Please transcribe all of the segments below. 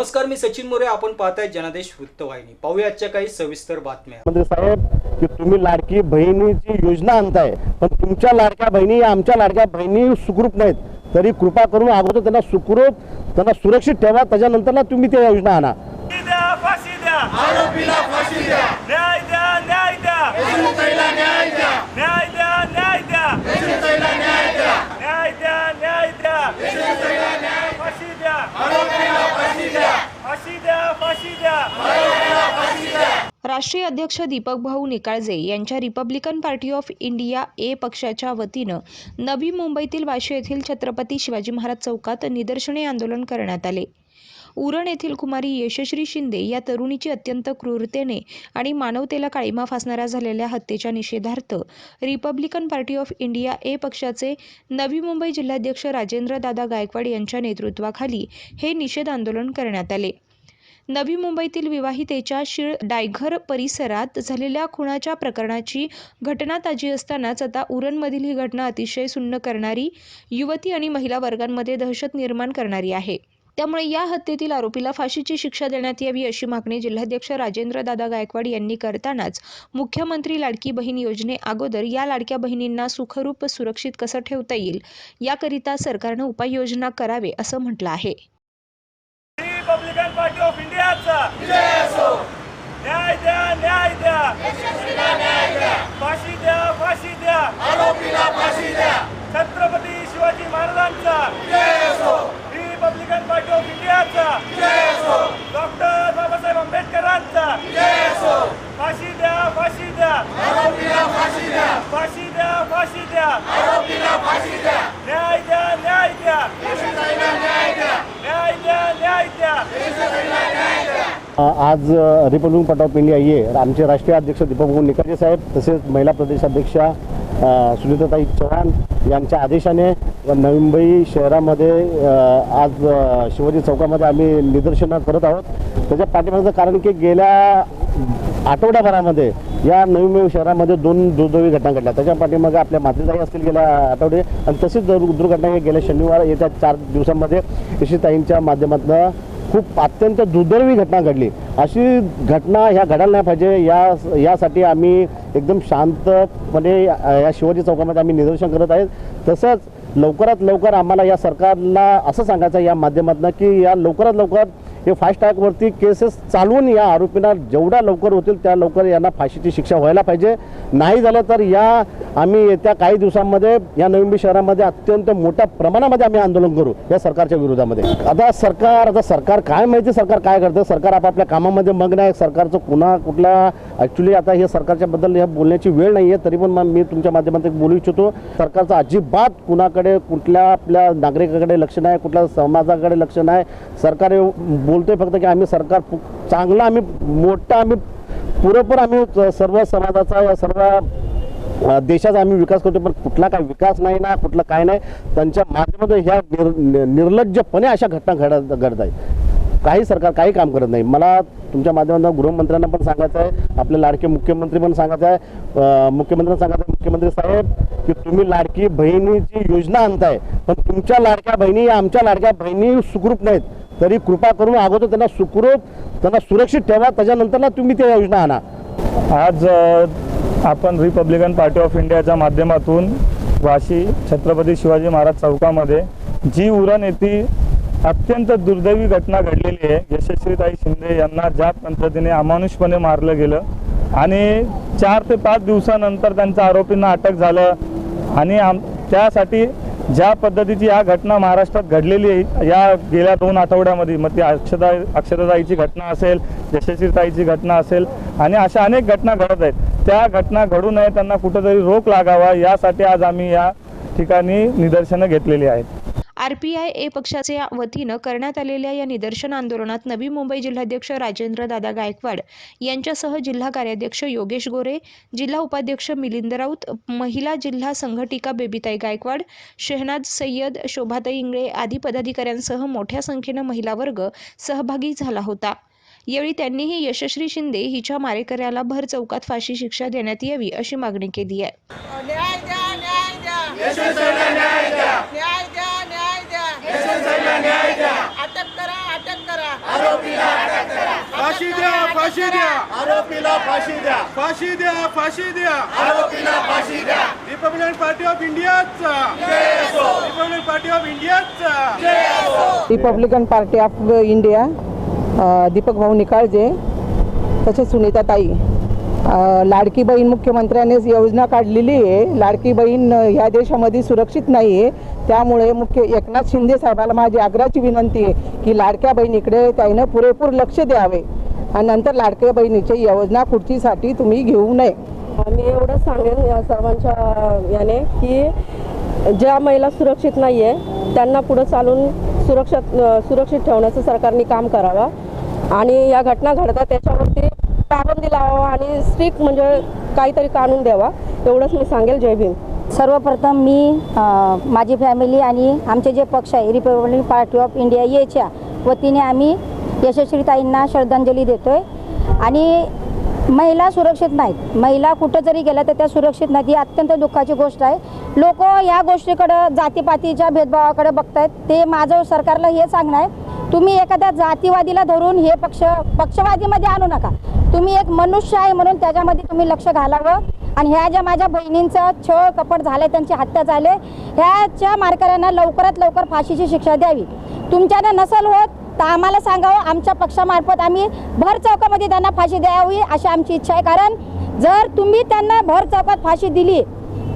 नमस्कार मी सचिन मोरे. आपण पाहताय जनादेश वृत्तवाहिनी. पाहूया आजच्या काही सविस्तर बातम्या. मंत्री साहेब की तुम्ही लाडकी बहिणीची योजना आणताय पण तुमच्या लाडक्या बहिणी या आमच्या लाडक्या बहिणी सुखरूप नाहीत. तरी कृपा करून अगोदर त्यांना सुखरूप त्यांना सुरक्षित ठेवा. त्याच्यानंतरला तुम्ही त्या योजना आणा. फाशी द्या फाशी द्या. आरोपीला फाशी द्या. न्याय द्या. न्याय द्या न्याय द्या न्याय द्या न्याय द्या न्याय द्या न्याय द्या फाशी द्या फाशी द्या फाशी द्या फाशी द्या राष्ट्रीय अध्यक्ष दीपक भाऊ निकाळजे यांच्या Republican party of India A पक्षाच्या वतीनं नवी मुंबईतील वाशी येथील छत्रपती शिवाजी महाराज चौकात निदर्शने आंदोलन करण्यात आले. उरण येथील कुमारी यशश्री शिंदे या तरुणीची अत्यंत क्रूरतेने आणि मानवतेला काळीमा फासणाऱ्या झालेल्या हत्येच्या निषेधार्थ Republican party of India A पक्षाचे नवी मुंबई जिल्हाध्यक्ष राजेंद्र दादा गायकवाड यांच्या नेतृत्वाखाली हे निषेध आंदोलन करण्यात आले. नवी मुंबईतील विवाहितेच्या शिळ डायघर परिसरात झालेल्या खुनाच्या प्रकरणाची घटना ताजी असतानाच आता उरणमधील ही घटना अतिशय सुन्न करणारी युवती आणि महिला वर्गांमध्ये दहशत निर्माण करणारी आहे. त्यामुळे या हत्येतील आरोपीला फाशीची शिक्षा देण्यात यावी अशी मागणी जिल्हाध्यक्ष राजेंद्र दादा गायकवाड यांनी करतानाच मुख्यमंत्री लाडकी बहीण योजने अगोदर या लाडक्या बहिणींना सुखरूप सुरक्षित कसं ठेवता येईल याकरिता सरकारनं उपाययोजना करावे असं म्हटलं आहे. रिपब्लिकन पार्टी ऑफ इंडियाचा न्याय द्या न्याय द्या. फाशी द्या फाशी द्या. आरोपीला फाशी द्या. छत्रपती शिवाजी महाराजांचा रिपब्लिकन पार्टी ऑफ इंडियाचा डॉक्टर बाबासाहेब आंबेडकरांचा फाशी द्या फाशी द्या आरोपीला फाशी द्या फाशी द्या फाशी द्या आरोपीला फाशी द्या न्याय द्या न्याय द्या न्याय द्या न्याय द्या आज रिपब्लिकन पार्टी ऑफ इंडिया ये आमचे राष्ट्रीय अध्यक्ष दीपक निकाजे साहेब तसेच महिला प्रदेशाध्यक्षा सुनीताताई चव्हाण यांच्या आदेशाने नवी मुंबई शहरामध्ये आज शिवाजी चौकामध्ये आम्ही निदर्शनं करत आहोत. त्याच्या पाठीमागचं कारण की गेल्या आठवड्याभरामध्ये या नवी मुंबई शहरामध्ये दोन दुर्दैवी घटना घडल्या. त्याच्या पाठीमागे आपल्या मातृताई असतील गेल्या आठवडे आणि तशीच दुर्घटना गेल्या शनिवार येत्या चार दिवसांमध्ये यशीताईंच्या माध्यमातून खूप अत्यंत दुर्दैवी घटना घडली. अशी घटना ह्या घडायला नाही पाहिजे. या यासाठी आम्ही एकदम शांतपणे या शिवाजी चौकामध्ये आम्ही निदर्शन करत आहेत तसंच लवकरात लवकर आम्हाला या सरकारला असं सांगायचं आहे या माध्यमातून की या लवकरात लवकर हे फास्ट ट्रॅकवरती केसेस चालवून या आरोपींना जेवढ्या लवकर होतील त्या लवकर यांना फाशीची शिक्षा व्हायला पाहिजे. नाही झालं तर या आम्ही येत्या काही दिवसांमध्ये या नवी शहरामध्ये अत्यंत मोठ्या प्रमाणामध्ये आम्ही आंदोलन करू या सरकारच्या विरोधामध्ये. आता सरकार आता सरकार काय माहिती सरकार काय करतं? सरकार आपापल्या कामामध्ये मग्न आहे. सरकारचं पुन्हा कुठला ॲक्च्युली आता हे सरकारच्या बद्दल हे बोलण्याची वेळ नाही आहे तरी पण मग मी तुमच्या माध्यमातून बोलू इच्छितो. सरकारचं अजिबात कुणाकडे कुठल्या आपल्या नागरिकाकडे लक्ष नाही कुठल्या समाजाकडे लक्ष नाही. सरकार बोलतोय फक्त की आम्ही सरकार पु- चांगलं आम्ही मोठं आम्ही पुरेपूर आम्ही सर्व समाजाचा या सर्व देशाचा आम्ही विकास करतो पण कुठला काय विकास नाही ना कुठला काय नाही त्यांच्या माध्यमातून ह्या निर निर्लज्जपणे अशा घटना घडत घडत आहेत. काही सरकार काही काम करत नाही. मला तुमच्या माध्यमातून गृहमंत्र्यांना पण सांगायचं आहे आपले लाडके मुख्यमंत्री पण सांगायचं आहे मुख्यमंत्र्यांना सांगायचं आहे मुख्यमंत्री साहेब की तुम्ही लाडकी बहिणीची योजना आणताय पण तुमच्या लाडक्या बहिणी या आमच्या लाडक्या बहिणी सुखरूप नाहीत. तरी कृपा करून अगोदर त्यांना सुखरूप त्यांना सुरक्षित ठेवा त्याच्यानंतरला तुम्ही त्या योजना आणा. आज आपण रिपब्लिकन पार्टी ऑफ इंडियाच्या माध्यमातून वाशी छत्रपती शिवाजी महाराज चौकामध्ये जी उरण येथे अत्यंत दुर्दैवी घटना घडलेली आहे. यशस्वीताई शिंदे यांना ज्या पद्धतीने अमानुषपणे मारलं गेलं आणि चार ते पाच दिवसानंतर त्यांच्या आरोपींना अटक झालं आणि आम त्यासाठी ज्या पद्धतीची या घटना महाराष्ट्रात घडलेली आहे या गेल्या दोन आठवड्यामध्ये मग ती अक्षता अक्षताताईची घटना असेल यशस्वीताईची घटना असेल आणि अशा अनेक घटना घडत आहेत. त्या घटना घडू नये त्यांना कुठंतरी रोख लागावा यासाठी आज आम्ही या ठिकाणी निदर्शनं घेतलेली आहेत. आर पी आय ए पक्षाच्या वतीनं करण्यात आलेल्या या निदर्शन आंदोलनात नवी मुंबई जिल्हाध्यक्ष राजेंद्र दादा गायकवाड यांच्यासह जिल्हा कार्याध्यक्ष योगेश गोरे जिल्हा उपाध्यक्ष मिलिंद राऊत महिला जिल्हा संघटिका बेबीताई गायकवाड शेहनाज सय्यद शोभाताई इंगळे आदी पदाधिकाऱ्यांसह मोठ्या संख्येनं महिला वर्ग सहभागी झाला होता. यावेळी त्यांनीही यशश्री शिंदे हिच्या मारेकऱ्याला भर चौकात फाशी शिक्षा देण्यात यावी अशी मागणी केली आहे न्याय द्या न्याय द्या न्याय द्या न्याय द्या न्याय द्या अटक करा अटक करा फाशी द्या आरोपीला फाशी द्या. फाशी द्या फाशी द्या. आरोपीला फाशी द्या. रिपब्लिकन पार्टी ऑफ इंडियाचा रिपब्लिकन पार्टी ऑफ इंडियाचा republican party of India Deepak Bhau Nikalje तसेच सुनीताताई. अ, लाडकी बहीण मुख्यमंत्र्यांनी योजना काढलेली आहे लाडकी बहीण ह्या देशामध्ये सुरक्षित नाही आहे त्यामुळे मुख्य एकनाथ शिंदे साहेबाला माझी आग्रहाची विनंती आहे की लाडक्या बहिणीकडे त्यानं पुरेपूर लक्ष द्यावे. आणि नंतर लाडक्या बहिणीची योजना खुर्चीसाठी तुम्ही घेऊ नये. मी एवढंच सांगेन या सर्वांच्या याने की ज्या महिला सुरक्षित नाही आहे त्यांना पुढं चालून सुरक्षित सुरक्षित ठेवण्याचं सरकारने काम करावं. आणि या घटना घडतात त्याच्यावरती पाबंदी लावावा आणि स्ट्रिक्ट म्हणजे काहीतरी काढून द्यावा एवढंच मी सांगेल. जय भीम. सर्वप्रथम मी माझी फॅमिली आणि आमचे जे पक्ष आहे रिपब्लिक पार्टी ऑफ इंडिया येच्या वतीने आम्ही यशस्वीताईंना श्रद्धांजली देतो आहे आणि महिला सुरक्षित नाहीत. महिला कुठं जरी गेल्या तर त्या सुरक्षित नाहीत. ही अत्यंत दुःखाची गोष्ट आहे. लोक या गोष्टीकडं जातीपातीच्या भेदभावाकडे बघतायत. ते माझं सरकारला हे सांगणं आहे तुम्ही एखाद्या जातीवादीला धरून हे पक्ष पक्षवादीमध्ये आणू नका. तुम्ही एक मनुष्य आहे म्हणून त्याच्यामध्ये तुम्ही लक्ष घालावं. आणि ह्या ज्या माझ्या बहिणींचं छळ कपट झालं त्यांची हत्या झाले ह्याच्या मारकऱ्यांना लवकरात लवकर फाशीची शिक्षा द्यावी. तुमच्यानं नसल होत तर आम्हाला सांगावं आमच्या पक्षामार्फत आम्ही भर चौकामध्ये त्यांना फाशी द्यावी अशी आमची इच्छा आहे. कारण जर तुम्ही त्यांना भर चौकात फाशी दिली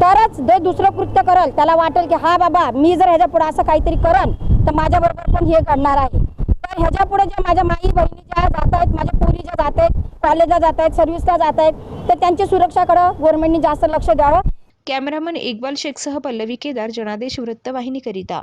तरच जो दुसरं कृत्य करल. त्याला वाटेल की हा बाबा मी जर ह्याच्या पुढे असं काहीतरी करन तर माझ्याबरोबर पण हे घडणार आहे. तर ह्याच्या पुढे ज्या माझ्या माई बहिणी ज्या जात आहेत माझ्या पोरी ज्या जात आहेत कॉलेजला जात आहेत सर्व्हिसला जात आहेत तर त्यांची सुरक्षाकडं गव्हर्नमेंटनी जास्त लक्ष द्यावं. कॅमेरामन इक्बाल शेखसह पल्लवी केदार जनादेश वृत्तवाहिनीकरिता.